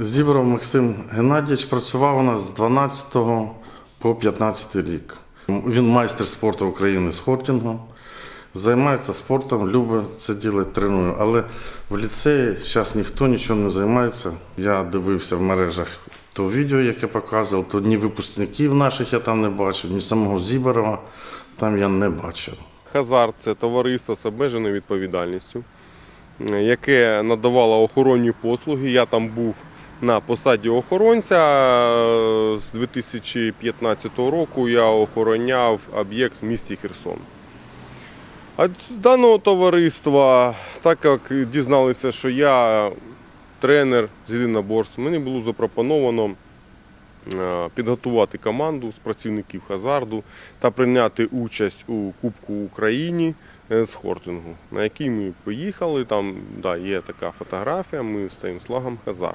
Зібров Максим Геннадійович працював у нас з 12 по 15 рік. Він майстер спорту України з хортингу. Займається спортом, любить це діло, тренує. Але в ліцеї зараз ніхто нічого не займається. Я дивився в мережах то відео, яке показував, то ні випускників наших я там не бачив, ні самого Зіборова там я не бачив. Хазарт це товариство з обмеженою відповідальністю, яке надавало охоронні послуги. Я там був на посаді охоронця. З 2015 року я охороняв об'єкт в місті Херсон. А даного товариства, так як дізналися, що я тренер з єдиноборств, мені було запропоновано е, підготувати команду з працівників Хазарду та прийняти участь у Кубку України е, з хортингу, на який ми поїхали. Там да, є така фотографія, ми стоїмо з флагом Хазар.